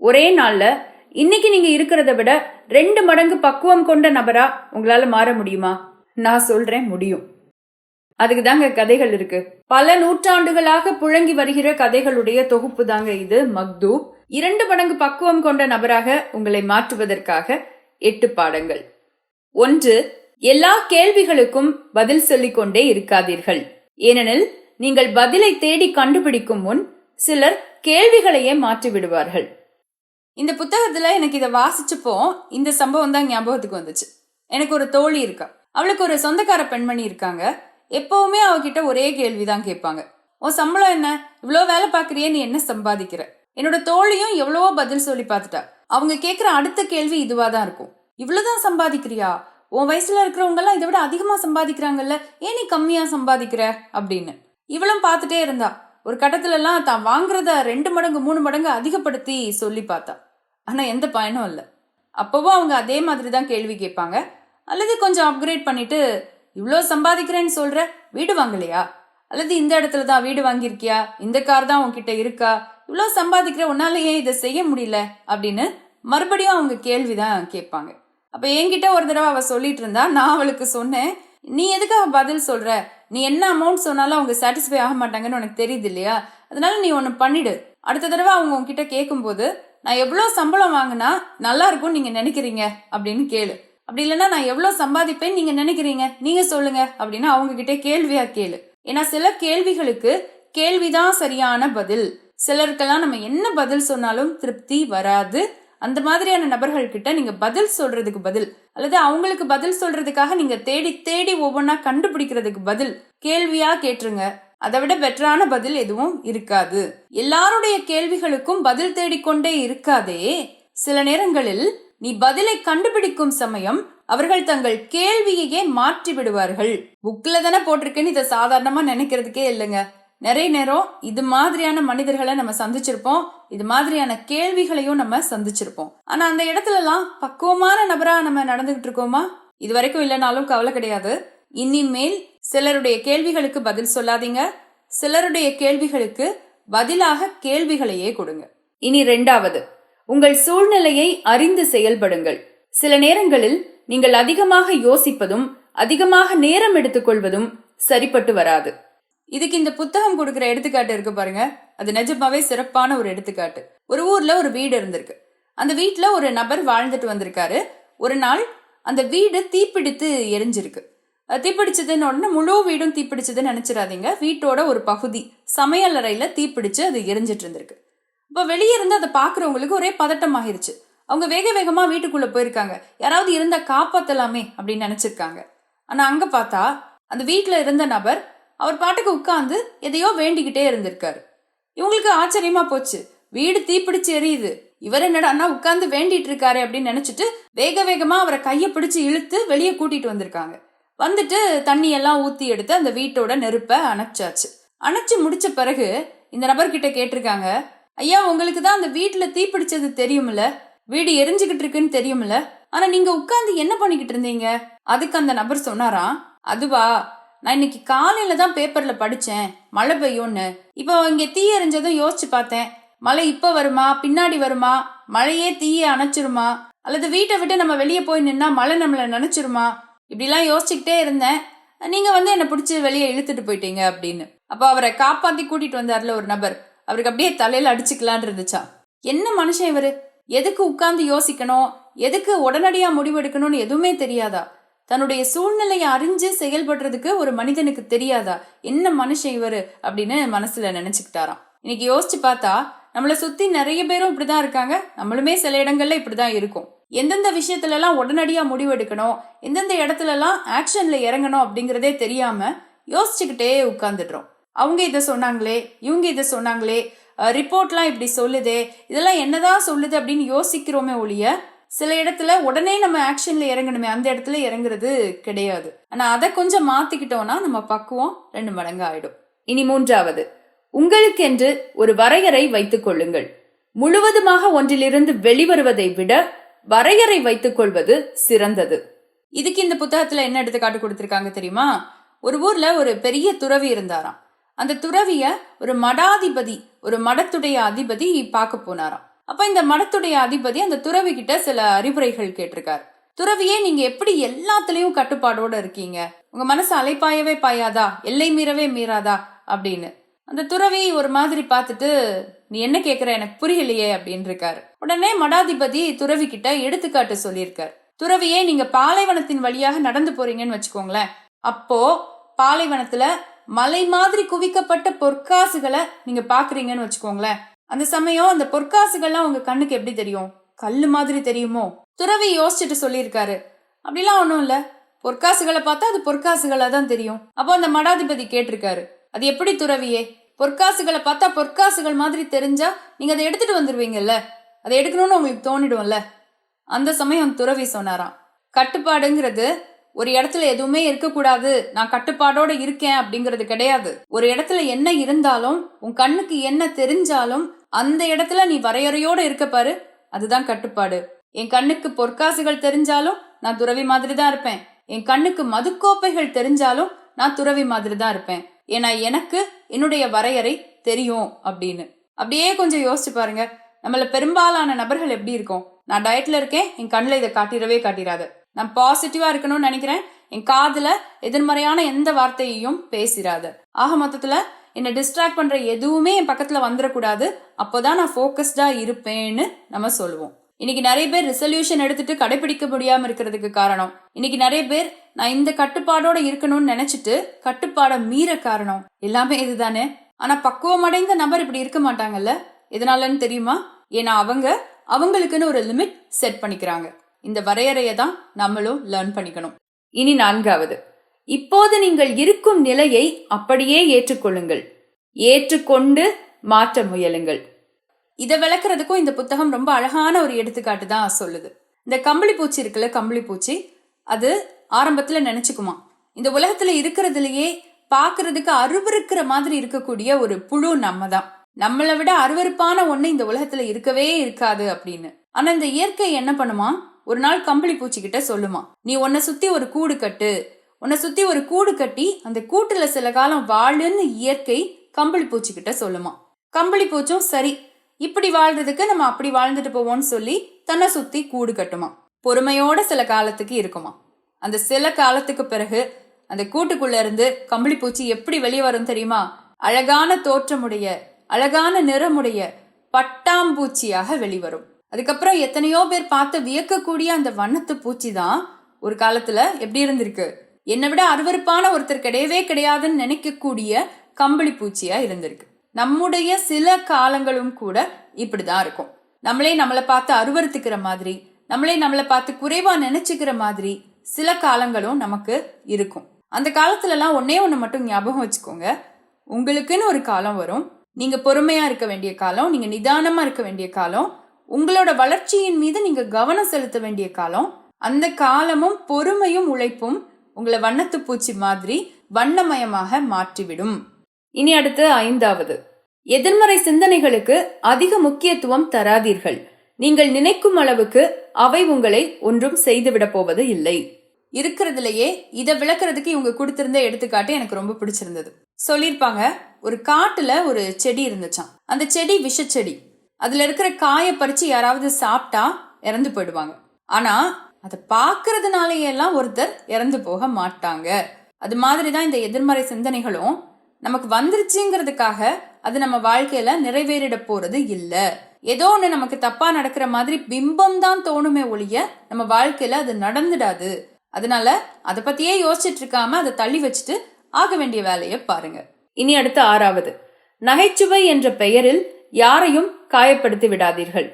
ஒரே நாளில் இன்னைக்கு நீங்கள் இருக்கிறத விட ரெண்டு மடங்கு பக்குவம் கொண்ட நபரா உங்களால் மாற முடியுமா? நான் சொல்கிறேன் முடியும். அதுக்கு தாங்க கதைகள் இருக்கு. பல நூற்றாண்டுகளாக புழங்கி வருகிற கதைகளுடைய தொகுப்பு தாங்க இது மக்தூப். இரண்டு மடங்கு பக்குவம் கொண்ட நபராக உங்களை மாற்றுவதற்காக எட்டு பாடங்கள். ஒன்று எல்லா கேள்விகளுக்கும் பதில் சொல்லிக்கொண்டே இருக்காதீர்கள். ஏனெனில் நீங்கள் பதிலை தேடி கண்டுபிடிக்கும் முன் சிலர் கேள்விகளையே மாற்றி விடுவார்கள் இந்த புத்தகத்துல எனக்கு இதை வாசிச்சப்போ இந்த சம்பவம் தான் ஞாபகத்துக்கு வந்துச்சு. எனக்கு ஒரு தோழி இருக்கா. அவளுக்கு ஒரு சொந்தக்கார பெண்மணி இருக்காங்க. எப்பவுமே அவகிட்ட ஒரே கேள்விதான் கேட்பாங்க. உன் சம்பளம் என்ன? இவ்வளோ வேலை பார்க்குறியே நீ என்ன சம்பாதிக்கிற? என்னோட தோழியும் எவ்வளவோ பதில் சொல்லி பார்த்துட்டா. அவங்க கேட்குற அடுத்த கேள்வி இதுவா தான் இருக்கும். இவ்வளவுதான் சம்பாதிக்கிறியா? உன் வயசுல இருக்கிறவங்க எல்லாம் இதை விட அதிகமா சம்பாதிக்கிறாங்கல்ல. ஏன் நீ கம்மியா சம்பாதிக்கிற? அப்படின்னு. இவளும் பார்த்துட்டே இருந்தா. ஒரு கட்டத்துலலாம் தான் வாங்குறத ரெண்டு மடங்கு மூணு மடங்கு அதிகப்படுத்தி சொல்லி பார்த்தா. ஆனால் எந்த பயனும் இல்லை. அப்பவும் அவங்க அதே மாதிரி தான் கேள்வி கேட்பாங்க. அல்லது கொஞ்சம் அப்கிரேட் பண்ணிட்டு இவ்வளோ சம்பாதிக்கிறேன்னு சொல்ற வீடு வாங்கலையா? அல்லது இந்த இடத்துல தான் வீடு வாங்கியிருக்கியா? இந்த கார் தான் உங்ககிட்ட இருக்கா? இவ்வளோ சம்பாதிக்கிற உன்னால ஏன் இதை செய்ய முடியல? அப்படின்னு மறுபடியும் அவங்க கேள்விதான் கேட்பாங்க. அப்போ என்கிட்ட ஒரு தடவை அவள் சொல்லிட்டு இருந்தா நான் அவளுக்கு சொன்னேன் நீ எதுக்காக பதில் சொல்ற? நீ என்ன அமௌண்ட் சொன்னாலும் அவங்க சாட்டிஸ்ஃபை ஆக மாட்டாங்கன்னு உனக்கு தெரியுது இல்லையா? அதனால நீ ஒன்று பண்ணிடு. அடுத்த தடவை அவங்க உங்ககிட்ட கேட்கும்போது நான் எவ்வளோ சம்பளம் வாங்கினா நல்லா இருக்கும்னு நீங்க நினைக்கிறீங்க? அப்படின்னு கேளு. அப்படி இல்லைன்னா நான் எவ்வளோ சம்பாதிப்பேன்னு நீங்க நினைக்கிறீங்க? நீங்க சொல்லுங்க. அப்படின்னு அவங்க கேள்வியாக கேள்வியா கேளு. ஏன்னா சில கேள்விகளுக்கு கேள்விதான் சரியான பதில். சிலருக்கெல்லாம் நம்ம என்ன பதில் சொன்னாலும் திருப்தி வராது. அந்த மாதிரியான நபர்கள் கிட்ட நீங்க பதில் சொல்றதுக்கு பதில். அல்லது அவங்களுக்கு பதில் சொல்றதுக்காக நீங்க தேடி தேடி ஒவ்வொன்றா கண்டுபிடிக்கிறதுக்கு பதில் கேள்வியா கேட்டுருங்க. அதை விட பெட்டரான பதில் எதுவும் இருக்காது. எல்லாருடைய கேள்விகளுக்கும் பதில் தேடிக்கொண்டே இருக்காதே. சில நேரங்களில் நீ பதிலை கண்டுபிடிக்கும் சமயம் அவர்கள் தங்கள் கேள்வியையே மாற்றி விடுவார்கள். புக்ல தானே போட்டிருக்கேன்னு இதை சாதாரணமா நினைக்கிறதுக்கே இல்லைங்க. நிறைய நேரம் இது மாதிரியான மனிதர்களை நம்ம சந்திச்சிருப்போம். இது மாதிரியான கேள்விகளையும் நம்ம சந்திச்சிருப்போம். ஆனா அந்த இடத்துல எல்லாம் பக்குவமான நபரா நம்ம நடந்துகிட்டு இருக்கோமா? இது வரைக்கும் இல்லைனாலும் கவலை கிடையாது. இனிமேல் சிலருடைய கேள்விகளுக்கு பதில் சொல்லாதீங்க. சிலருடைய கேள்விகளுக்கு பதிலாக கேள்விகளையே கொடுங்க. இனி ரெண்டாவது உங்கள் சூழ்நிலையை அறிந்து செயல்படுங்கள். சில நேரங்களில் நீங்கள் அதிகமாக யோசிப்பதும் அதிகமாக நேரம் எடுத்துக்கொள்வதும் சரிப்பட்டு வராது. இதுக்கு இந்த புத்தகம் கொடுக்கிற எடுத்துக்காட்டு இருக்கு பாருங்க. அது நிஜமாவே சிறப்பான ஒரு எடுத்துக்காட்டு. ஒரு ஊர்ல ஒரு வீடு இருந்திருக்கு. அந்த வீட்டுல ஒரு நபர் வாழ்ந்துட்டு வந்திருக்காரு. ஒரு நாள் அந்த வீடு தீப்பிடித்து எரிஞ்சிருக்கு. தீப்பிடிச்சதுன்னு உடனே முழு வீடும் தீப்பிடிச்சதுன்னு நினைச்சிடாதீங்க. வீட்டோட ஒரு பகுதி சமையல் அறையில தீப்பிடிச்சு அது எரிஞ்சிட்டு இருந்திருக்கு. இப்போ வெளியே இருந்து அதை பாக்குறவங்களுக்கு ஒரே பதட்டம் ஆயிருச்சு. அவங்க வேக வேகமா வீட்டுக்குள்ள போயிருக்காங்க. யாராவது இருந்தா காப்பாத்தலாமே அப்படின்னு நினைச்சிருக்காங்க. ஆனா அங்க பார்த்தா அந்த வீட்டில் இருந்த நபர் அவர் பாட்டுக்கு உட்காந்து எதையோ வேண்டிக்கிட்டே இருந்திருக்காரு. இவங்களுக்கு ஆச்சரியமா போச்சு. வீடு தீப்பிடிச்சு எரியுது. இவர் என்னடான்னா உட்காந்து வேண்டிட்டு இருக்காரு அப்படின்னு நினைச்சிட்டு வேக வேகமா அவரை கையை பிடிச்சு இழுத்து வெளியே கூட்டிட்டு வந்திருக்காங்க. வந்துட்டு தண்ணி எல்லாம் ஊத்தி எடுத்து அந்த வீட்டோட நெருப்பை அணைச்சாச்சு. அணைச்சு முடிச்ச பிறகு இந்த நபர்கிட்ட கேட்டிருக்காங்க ஐயா உங்களுக்கு தான் அந்த வீட்டுல தீப்பிடிச்சது தெரியுமில்ல வீடு எரிஞ்சுகிட்டு இருக்குன்னு தெரியுமில்ல ஆனா நீங்க உட்காந்து என்ன பண்ணிக்கிட்டு இருந்தீங்க? அதுக்கு அந்த நபர் சொன்னாராம் அதுவா நான் இன்னைக்கு காலையில தான் பேப்பர்ல படிச்சேன். மழை பெய்யும்னு. இப்போ இங்க தீ எரிஞ்சதும் யோசிச்சு பார்த்தேன். மழை இப்ப வருமா? பின்னாடி வருமா? மழையே தீயை அணைச்சிருமா? அல்லது வீட்டை விட்டு நம்ம வெளியே போய் நின்னா மழை நம்மளை நினைச்சிருமா? இப்படிலாம் யோசிச்சுக்கிட்டே இருந்தேன். நீங்க வந்து என்னை பிடிச்சி வெளியே இழுத்துட்டு போயிட்டீங்க அப்படின்னு. அப்போ அவரை காப்பாத்தி கூட்டிட்டு வந்தார்ல ஒரு நபர். அவருக்கு அப்படியே தலையில அடிச்சுக்கலான் இருந்துச்சா? என்ன மனுஷன் இவரு? எதுக்கு உட்கார்ந்து யோசிக்கணும்? எதுக்கு உடனடியா முடிவெடுக்கணும்னு எதுவுமே தெரியாதா? தன்னுடைய சூழ்நிலையை அறிஞ்சு செயல்படுறதுக்கு ஒரு மனிதனுக்கு தெரியாதா? என்ன மனுஷன் இவரு? அப்படின்னு மனசுல நினைச்சுக்கிட்டாராம். இன்னைக்கு யோசிச்சு பார்த்தா நம்மளை சுத்தி நிறைய பேரும் இப்படிதான் இருக்காங்க. நம்மளுமே சில இடங்கள்ல இப்படிதான் இருக்கும். எந்தெந்த விஷயத்துல எல்லாம் உடனடியா முடிவெடுக்கணும் எந்தெந்த இடத்துல எல்லாம் ஆக்ஷன்ல இறங்கணும் அப்படிங்கறதே தெரியாம யோசிச்சுக்கிட்டே உட்கார்ந்துடுறோம். அவங்க இதை சொன்னாங்களே இவங்க இதை சொன்னாங்களே ரிப்போர்ட்லாம் இப்படி சொல்லுதே இதெல்லாம் என்னதான் சொல்லுது அப்படின்னு யோசிக்கிறோமே ஒழிய சில இடத்துல உடனே நம்ம ஆக்ஷன்ல இறங்கணுமே அந்த இடத்துல இறங்குறது கிடையாது. ஆனா அதை கொஞ்சம் மாத்திக்கிட்டோம்னா நம்ம பக்குவம் ரெண்டு மடங்கு ஆயிடும். இனி மூன்றாவது உங்களுக்கென்று ஒரு வரையறை வைத்துக் கொள்ளுங்கள். முழுவதுமாக ஒன்றிலிருந்து வெளிவருவதை விட வரையறை வைத்துக் கொள்வது சிறந்தது. இதுக்கு இந்த புத்தகத்துல என்ன எடுத்துக்காட்டு கொடுத்திருக்காங்க தெரியுமா? ஒரு ஊர்ல ஒரு பெரிய துறவி இருந்தாராம். அந்த துறவிய ஒரு மடாதிபதி ஒரு மடத்துடைய அதிபதி பார்க்க போனாராம். அப்ப இந்த மடத்துடைய அதிபதி அந்த துறவி கிட்ட சில அறிவுரைகள் கேட்டிருக்காரு. துறவியே நீங்க எப்படி எல்லாத்துலயும் கட்டுப்பாடோட இருக்கீங்க? உங்க மனசு அலைப்பாயவே பாயாதா? எல்லை மீறவே மீறாதா? அப்படின்னு. அந்த துறவி ஒரு மாதிரி பார்த்துட்டு நீ என்ன கேக்குற? எனக்கு புரியலையே அப்படின்னு இருக்காரு. உடனே மடாதிபதி துறவி கிட்ட எடுத்துக்காட்டு சொல்லியிருக்காரு. துறவியே நீங்க பாலைவனத்தின் வழியாக நடந்து போறீங்கன்னு வச்சுக்கோங்களேன். அப்போ பாலைவனத்துல மலை மாதிரி குவிக்கப்பட்ட பொற்காசுகளை நீங்க பாக்குறீங்கன்னு வச்சுக்கோங்களேன். அந்த சமயம் அந்த பொற்காசுகள்லாம் உங்க கண்ணுக்கு எப்படி தெரியும்? கல்லு மாதிரி தெரியுமோ? துறவி யோசிச்சுட்டு சொல்லியிருக்காரு. அப்படிலாம் ஒன்றும் இல்ல. பொற்காசுகளை பார்த்தா அது பொற்காசுகளா தான் தெரியும். அப்போ அந்த மடாதிபதி கேட்டிருக்காரு. அது எப்படி துறவியே? பொற்காசுகளை பார்த்தா பொற்காசுகள் மாதிரி தெரிஞ்சா நீங்க அதை எடுத்துட்டு வந்துருவீங்கல்ல? அதை எடுக்கணும்னு உங்களுக்கு தோணிடும்ல? அந்த சமயம் துறவி சொன்னாராம். கட்டுப்பாடுங்கிறது ஒரு இடத்துல எதுவுமே இருக்கக்கூடாது. நான் கட்டுப்பாடோட இருக்கேன் அப்படிங்கிறது கிடையாது. ஒரு இடத்துல என்ன இருந்தாலும் உன் கண்ணுக்கு என்ன தெரிஞ்சாலும் அந்த இடத்துல நீ வரையறையோட இருக்க பாரு. அதுதான் கட்டுப்பாடு. என் கண்ணுக்கு பொற்காசுகள் தெரிஞ்சாலும் நான் துறவி மாதிரி தான் இருப்பேன். என் கண்ணுக்கு மதுக்கோப்பைகள் தெரிஞ்சாலும் நான் துறவி மாதிரி தான் இருப்பேன். ஏன்னா எனக்கு என்னுடைய வரையறை தெரியும் அப்படின்னு. அப்படியே கொஞ்சம் யோசிச்சு பாருங்க. நம்மள பெரும்பாலான நபர்கள் எப்படி இருக்கும்? நான் டயட்ல இருக்கேன் என் கண்ணில் இதை காட்டிடவே காட்டிடாது. நான் பாசிட்டிவா இருக்கணும்னு நினைக்கிறேன் என் காதுல எதிர்மறையான எந்த வார்த்தையையும் பேசிடாத. ஆக மொத்தத்துல என்னை டிஸ்ட்ராக்ட் பண்ற எதுவுமே என் பக்கத்துல வந்துடக்கூடாது அப்போதான் நான் ஃபோக்கஸ்டா இருப்பேன்னு நம்ம சொல்லுவோம். இன்னைக்கு நிறைய பேர் ரிசல்யூஷன் எடுத்துட்டு கடைபிடிக்க முடியாம இருக்கிறதுக்கு காரணம். இன்னைக்கு நிறைய பேர் நான் இந்த கட்டுப்பாடோட இருக்கணும்னு நினைச்சிட்டு கட்டுப்பாடை மீற காரணம் எல்லாமே இதுதானே? ஆனா பக்குவமடைந்த நபர் இப்படி இருக்க மாட்டாங்கல்ல? எதனாலன்னு தெரியுமா? ஏன்னா அவங்க அவங்களுக்குன்னு ஒரு லிமிட் செட் பண்ணிக்கிறாங்க. இந்த வரையறையை தான் நம்மளும் லேர்ன் பண்ணிக்கணும். இனி நான்காவது. இப்போது நீங்கள் இருக்கும் நிலையை அப்படியே ஏற்றுக்கொள்ளுங்கள். ஏற்றுக்கொண்டு மாற்ற முயலுங்கள். இதை விளக்குறதுக்கும் இந்த புத்தகம் ரொம்ப அழகான ஒரு எடுத்துக்காட்டு தான் சொல்லுது. இந்த கம்பளி பூச்சி இருக்குல்ல கம்பளி பூச்சி? அது ஆரம்பத்துல நினைச்சுக்குமா. இந்த உலகத்துல இருக்கிறதுலயே பாக்குறதுக்கு அருவருக்கிற மாதிரி இருக்கக்கூடிய ஒரு புழு நம்ம தான் நம்மளை விட அருவருப்பான ஒண்ணு இந்த உலகத்துல இருக்கவே இருக்காது அப்படின்னு. ஆனா இந்த இயற்கை என்ன பண்ணுமா? ஒரு நாள் கம்பளி பூச்சி கிட்ட சொல்லுமா. நீ உன்னை சுத்தி ஒரு கூடு கட்டு உன்னை சுத்தி ஒரு கூடு கட்டி அந்த கூட்டுல சில காலம் வாழுன்னு இயற்கை கம்பளி பூச்சிக்கிட்ட சொல்லுமா. கம்பளி பூச்சும் சரி இப்படி வாழ்றதுக்கு நம்ம அப்படி வாழ்ந்துட்டு போவோம்னு சொல்லி தன்னை சுத்தி கூடு கட்டுமா. பொறுமையோட சில காலத்துக்கு இருக்குமா. அந்த சில காலத்துக்கு பிறகு அந்த கூட்டுக்குள்ள இருந்து கம்பளி பூச்சி எப்படி வெளியே வரும் தெரியுமா? அழகான தோற்றமுடைய அழகான நிறமுடைய பட்டாம்பூச்சியாக வெளிவரும். அதுக்கப்புறம் எத்தனையோ பேர் பார்த்து வியக்கக்கூடிய அந்த வண்ணத்து பூச்சி தான் ஒரு காலத்துல எப்படி இருந்திருக்கு. என்னை விட அருவருப்பான ஒருத்தர் கிடையவே கிடையாதுன்னு நினைக்கக்கூடிய கம்பளி பூச்சியா இருந்திருக்கு. நம்முடைய சில காலங்களும் கூட இப்படிதான் இருக்கும். நம்மளே நம்மளை பார்த்து அருவருத்துக்கிற மாதிரி நம்மளே நம்மளை பார்த்து குறைவா நினைச்சுக்கிற மாதிரி சில காலங்களும் நமக்கு இருக்கும். அந்த காலத்துல எல்லாம் ஒன்னே ஒண்ணு மட்டும் ஞாபகம் வச்சுக்கோங்க. உங்களுக்குன்னு ஒரு காலம் வரும். நீங்க பொறுமையா இருக்க வேண்டிய காலம் நீங்க நிதானமா இருக்க வேண்டிய காலம் உங்களோட வளர்ச்சியின் மீது நீங்க கவனம் செலுத்த வேண்டிய காலம் அந்த காலமும் பொறுமையும் உழைப்பும் உங்களை வண்ணத்து பூச்சி மாதிரி வண்ணமயமாக மாற்றிவிடும். இனி அடுத்து ஐந்தாவது. எதிர்மறை சிந்தனைகளுக்கு அதிக முக்கியத்துவம் தராதீர்கள். நீங்கள் நினைக்கும் அளவுக்கு அவை உங்களை ஒன்றும் செய்துவிட போவது இல்லை. இருக்கிறதுலயே இதை விளக்குறதுக்கு இவங்க கொடுத்திருந்த எடுத்துக்காட்டு எனக்கு ரொம்ப பிடிச்சிருந்தது. சொல்லியிருப்பாங்க ஒரு காட்டுல ஒரு செடி இருந்துச்சாம். அந்த செடி விஷச்செடி. அதுல இருக்கிற காயை பறிச்சு யாராவது சாப்பிட்டா இறந்து போயிடுவாங்க. ஆனா அதை பார்க்கறதுனாலேயெல்லாம் ஒருத்தர் இறந்து போக மாட்டாங்க. அது மாதிரி தான் இந்த எதிர்மறை சிந்தனைகளும் நமக்கு வந்துருச்சுங்கிறதுக்காக அது நம்ம வாழ்க்கையில நிறைவேறிட போறது இல்லை. ஏதோ ஒண்ணு நமக்கு தப்பா நடக்கிற மாதிரி பிம்பம் தான் தோணுமே ஒழிய நம்ம வாழ்க்கையில அது நடந்துடாது. அதனால அதை பத்தியே யோசிச்சுட்டு இருக்காம அதை தள்ளி வச்சுட்டு ஆக வேண்டிய வேலையை பாருங்க. இனி அடுத்த ஆறாவது. நகைச்சுவை என்ற பெயரில் யாரையும் காயப்படுத்தி விடாதீர்கள்.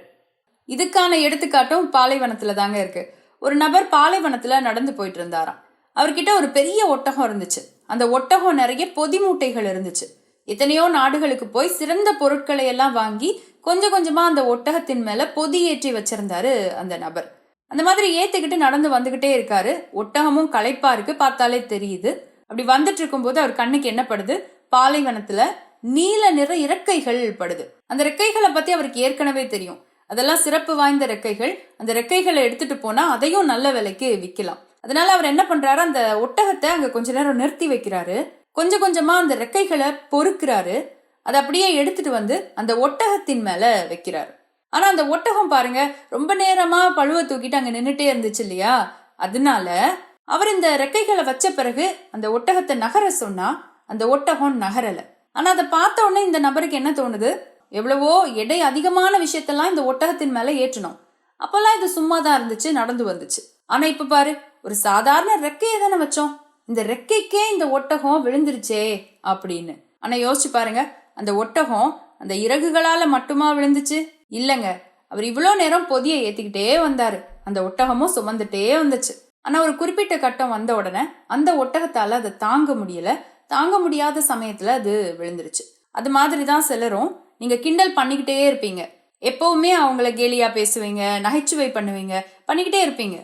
இதுக்கான எடுத்துக்காட்டும் பாலைவனத்துல தாங்க இருக்கு. ஒரு நபர் பாலைவனத்தில் நடந்து போயிட்டு இருந்தாராம் அவர்கிட்ட ஒரு பெரிய ஒட்டகம் இருந்துச்சு. அந்த ஒட்டகம் நிறைய பொதி மூட்டைகள் இருந்துச்சு. எத்தனையோ நாடுகளுக்கு போய் சிறந்த பொருட்களை எல்லாம் வாங்கி கொஞ்சம் கொஞ்சமா அந்த ஒட்டகத்தின் மேல பொதி ஏற்றி வச்சிருந்தாரு அந்த நபர். அந்த மாதிரி ஏத்துக்கிட்டு நடந்து வந்துகிட்டே இருக்காரு. ஒட்டகமும் களைப்பா இருக்கு பார்த்தாலே தெரியுது. அப்படி வந்துட்டு இருக்கும்போது அவர் கண்ணுக்கு என்ன படுது? பாலைவனத்துல நீல நிற இறக்கைகள் படுது. அந்த இறக்கைகளை பத்தி அவருக்கு ஏற்கனவே தெரியும். அதெல்லாம் சிறப்பு வாய்ந்த ரெக்கைகள். அந்த ரெக்கைகளை எடுத்துட்டு போனா அதையும் நல்ல விலைக்கு விற்கலாம் அதனால அவர் என்ன பண்றாரு? அந்த ஒட்டகத்தை அங்க கொஞ்ச நேரம் நிறுத்தி வைக்கிறாரு. கொஞ்சம் கொஞ்சமா அந்த ரெக்கைகளை பொறுக்கிறாரு. அதை அப்படியே எடுத்துட்டு வந்து அந்த ஒட்டகத்தின் மேல வைக்கிறாரு. ஆனா அந்த ஒட்டகம் பாருங்க ரொம்ப நேரமா பழுவ தூக்கிட்டு அங்க நின்றுட்டே இருந்துச்சு இல்லையா? அதனால அவர் இந்த ரெக்கைகளை வச்ச பிறகு அந்த ஒட்டகத்தை நகர சொன்னா அந்த ஒட்டகம் நகரல. ஆனா அதை பார்த்த உடனே இந்த நபருக்கு என்ன தோணுது? எவ்வளவோ எடை அதிகமான விஷயத்தெல்லாம் இந்த ஒட்டகத்தின் மேலே ஏற்றணும் அப்போல்லாம் இது சும்மா தான் இருந்துச்சு நடந்து வந்துச்சு. ஆனால் இப்போ பாரு ஒரு சாதாரண ரெக்கையை தானே வச்சோம். இந்த ரெக்கைக்கே இந்த ஒட்டகம் விழுந்துருச்சே அப்படின்னு. ஆனால் யோசிச்சு பாருங்க அந்த ஒட்டகம் அந்த இறகுகளால் மட்டுமா விழுந்துச்சு? இல்லைங்க அவர் இவ்வளோ நேரம் பொதியை ஏற்றிக்கிட்டே வந்தார். அந்த ஒட்டகமும் சுமந்துட்டே வந்துச்சு. ஆனால் ஒரு குறிப்பிட்ட கட்டம் வந்த உடனே அந்த ஒட்டகத்தால் அதை தாங்க முடியலை. தாங்க முடியாத சமயத்தில் அது விழுந்துருச்சு. அது மாதிரி தான் சிலரும் நீங்கள் கிண்டல் பண்ணிக்கிட்டே இருப்பீங்க. எப்பவுமே அவங்கள கேலியாக பேசுவீங்க நகைச்சுவை பண்ணுவீங்க பண்ணிக்கிட்டே இருப்பீங்க.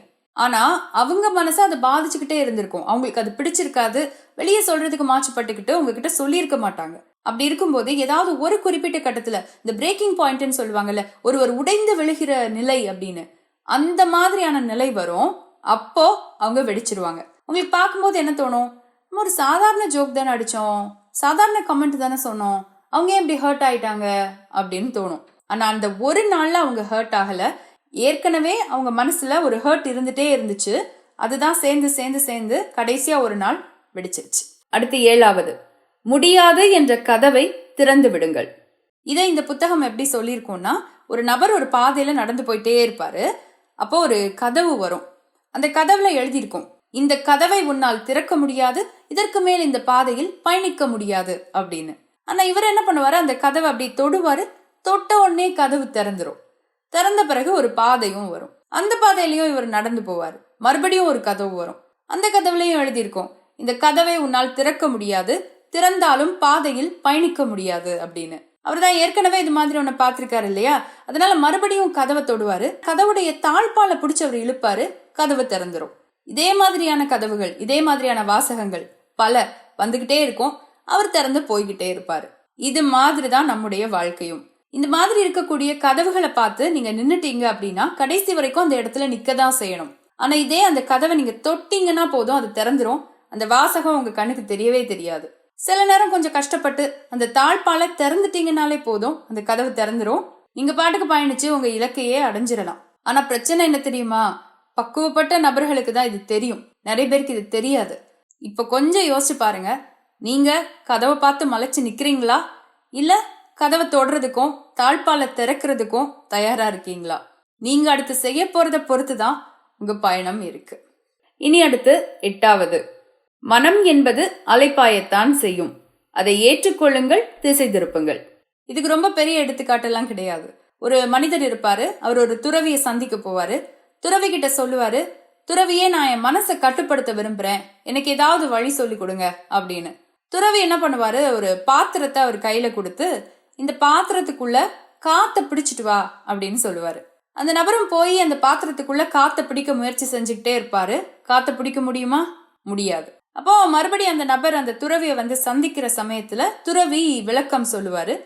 ஆனால் அவங்க மனசை அதை பாதிச்சுக்கிட்டே இருந்திருக்கும். அவங்களுக்கு அது பிடிச்சிருக்காது. வெளியே சொல்றதுக்கு மாற்றப்பட்டுக்கிட்டு உங்ககிட்ட சொல்லியிருக்க மாட்டாங்க. அப்படி இருக்கும்போது ஏதாவது ஒரு குறிப்பிட்ட கட்டத்தில் இந்த பிரேக்கிங் பாயிண்ட்னு சொல்லுவாங்கல்ல ஒருவர் உடைந்து விழுகிற நிலை அப்படின்னு அந்த மாதிரியான நிலை வரும். அப்போ அவங்க வெடிச்சிருவாங்க. உங்களுக்கு பார்க்கும்போது என்ன தோணும்? நம்ம ஒரு சாதாரண ஜோக் தானே அடித்தோம் சாதாரண கமெண்ட் தானே சொன்னோம். அவங்க ஏன் இப்படி ஹர்ட் ஆயிட்டாங்க அப்படின்னு தோணும். ஆனா அந்த ஒரு நாள்ல அவங்க ஹர்ட் ஆகல. ஏற்கனவே அவங்க மனசுல ஒரு ஹர்ட் இருந்துட்டே இருந்துச்சு. அதுதான் சேர்ந்து சேர்ந்து சேர்ந்து கடைசியா ஒரு நாள் வெடிச்சிருச்சு. அடுத்து ஏழாவது. முடியாது என்ற கதவை திறந்து விடுங்கள். இதை இந்த புத்தகம் எப்படி சொல்லியிருக்கோம்னா ஒரு நபர் ஒரு பாதையில நடந்து போயிட்டே இருப்பாரு. அப்போ ஒரு கதவு வரும். அந்த கதவுல எழுதியிருக்கும் இந்த கதவை உன்னால் திறக்க முடியாது இதற்கு மேல் இந்த பாதையில் பயணிக்க முடியாது அப்படின்னு. ஆனால் இவர் என்ன பண்ணுவார்? அந்த கதவை அப்படி தொடுவார். தொட்ட உடனே கதவு திறந்துடும் திறந்த பிறகு ஒரு பாதையும் வரும். அந்த பாதையிலையும் இவர் நடந்து போவார். மறுபடியும் ஒரு கதவு வரும். அந்த கதவுலையும் எழுதியிருக்கோம் இந்த கதவை உன்னால் திறக்க முடியாது. திறந்தாலும் பாதையில் பயணிக்க முடியாது அப்படின்னு. அவர் தான் ஏற்கனவே இது மாதிரி ஒன்று பார்த்துருக்காரு இல்லையா? அதனால மறுபடியும் கதவை தொடுவாரு. கதவுடைய தாழ்பால பிடிச்சி அவர் இழுப்பாரு. கதவு திறந்துரும். இதே மாதிரியான கதவுகள் இதே மாதிரியான வாசகங்கள் பல வந்துகிட்டே இருக்கும். அவர் திறந்து போய்கிட்டே இருப்பார். இது மாதிரி தான் நம்முடைய வாழ்க்கையும். இந்த மாதிரி இருக்கக்கூடிய கதவுகளை பார்த்து நீங்க நின்னுட்டீங்க அப்படின்னா கடைசி வரைக்கும் அந்த இடத்துல நிக்க தான் செய்யணும். ஆனா இதே அந்த கதவை நீங்க தொட்டீங்கன்னா போதும் அது திறந்துரும். அந்த வாசகம் உங்க கண்ணுக்கு தெரியவே தெரியாது. சில நேரம் கொஞ்சம் கஷ்டப்பட்டு அந்த தாழ்பால திறந்துட்டீங்கனாலே போதும் அந்த கதவு திறந்துரும். நீங்க பாட்டுக்கு பயணிச்சு உங்க இலக்கையே அடைஞ்சிடலாம். ஆனா பிரச்சனை என்ன தெரியுமா? பக்குவப்பட்ட நபர்களுக்கு தான் இது தெரியும். நிறைய பேருக்கு இது தெரியாது. இப்ப கொஞ்சம் யோசிச்சு பாருங்க. நீங்க கதவை பார்த்து மலைச்சு நிக்கிறீங்களா? இல்ல கதவை தொடுறதுக்கும் தாழ்பால திறக்கிறதுக்கும் தயாரா இருக்கீங்களா? நீங்க அடுத்து செய்ய போறத பொறுத்து தான் உங்க பயணம் இருக்கு. இனி அடுத்து எட்டாவது. மனம் என்பது அலைப்பாயத்தான் செய்யும். அதை ஏற்றுக்கொள்ளுங்கள் திசை திருப்புங்கள். இதுக்கு ரொம்ப பெரிய எடுத்துக்காட்டெல்லாம் கிடையாது. ஒரு மனிதர் இருப்பாரு அவர் ஒரு துறவியை சந்திக்க போவாரு. துறவி கிட்ட சொல்லுவாரு துறவியே நான் என் மனசை கட்டுப்படுத்த விரும்புறேன். எனக்கு ஏதாவது வழி சொல்லி கொடுங்க அப்படின்னு. துறவி என்ன பண்ணுவாரு? ஒரு பாத்திரத்தை அவர் கையில கொடுத்து இந்த பாத்திரத்துக்குள்ள காத்த பிடிச்சிட்டு வா அப்படின்னு சொல்லுவாரு. அந்த நபரும் போய் அந்த பாத்திரத்துக்குள்ள காத்த பிடிக்க முயற்சி செஞ்சுக்கிட்டே இருப்பாரு. காத்த பிடிக்க முடியுமா? முடியாது. அப்போ மறுபடியும் அந்த நபர் அந்த துறவியை வந்து சந்திக்கிற சமயத்துல துறவி விளக்கம் சொல்லுவாரு.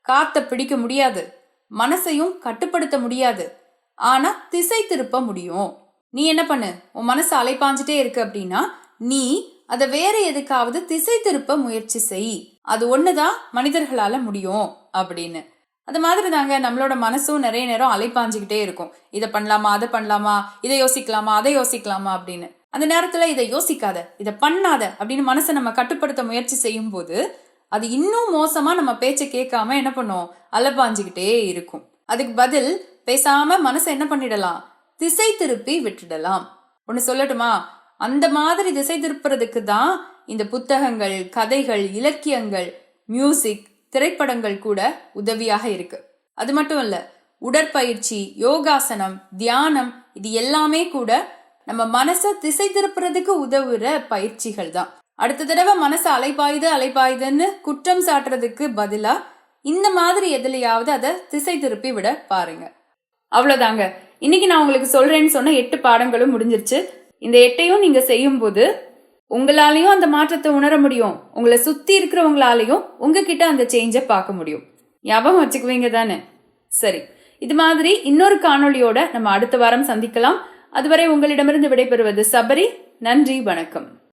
காத்த பிடிக்க முடியாது. மனசையும் கட்டுப்படுத்த முடியாது. ஆனா திசை திருப்ப முடியும். நீ என்ன பண்ணு? உன் மனசு அலைப்பாஞ்சிட்டே இருக்கு அப்படின்னா நீ அதை வேற எதுக்காவது திசை திருப்ப முயற்சி செய். அது ஒண்ணுதான் மனிதர்களால முடியும் அப்படின்னு. அது மாதிரி தாங்க நம்மளோட மனசும் நிறைய நேரம் அலைப்பாஞ்சுக்கிட்டே இருக்கும். இதை பண்ணலாமா அதை பண்ணலாமா இதை யோசிக்கலாமா அதை யோசிக்கலாமா அப்படின்னு. அந்த நேரத்துல இதை யோசிக்காத இதை பண்ணாத அப்படின்னு மனசை நம்ம கட்டுப்படுத்த முயற்சி செய்யும் போது அது இன்னும் மோசமா நம்ம பேச்சை கேட்காம என்ன பண்ணும்? அலைப்பாஞ்சுக்கிட்டே இருக்கும். அதுக்கு பதில் பேசாம மனசை என்ன பண்ணிடலாம்? திசை திருப்பி விட்டுடலாம். ஒன்னு சொல்லட்டுமா? அந்த மாதிரி திசை திருப்புறதுக்கு தான் இந்த புத்தகங்கள் கதைகள் இலக்கியங்கள் மியூசிக் திரைப்படங்கள் கூட உதவியாக இருக்கு. அது மட்டும் இல்ல உடற்பயிற்சி யோகாசனம் தியானம் இது எல்லாமே கூட நம்ம மனசை திசை திருப்புறதுக்கு உதவுற பயிற்சிகள் தான். அடுத்த தடவை மனசு அலைப்பாயுது அலைப்பாயுதுன்னு குற்றம் சாட்டுறதுக்கு பதிலா இந்த மாதிரி எதுலையாவது அதை திசை திருப்பி விட பாருங்க. அவ்வளவுதாங்க. இன்னைக்கு நான் உங்களுக்கு சொல்றேன்னு சொன்ன எட்டு பாடங்களும் முடிஞ்சிருச்சு. இந்த எட்டையும் நீங்க செய்யும்போது உங்களாலையும் அந்த மாற்றத்தை உணர முடியும். உங்களை சுத்தி இருக்கிறவங்களாலையும் உங்ககிட்ட அந்த சேஞ்சை பார்க்க முடியும். ஞாபகம் வச்சுக்குவீங்க தானே? சரி. இது மாதிரி இன்னொரு காணொளியோட நம்ம அடுத்த வாரம் சந்திக்கலாம். அதுவரை உங்களிடமிருந்து விடைபெறுவது சபரி. நன்றி வணக்கம்.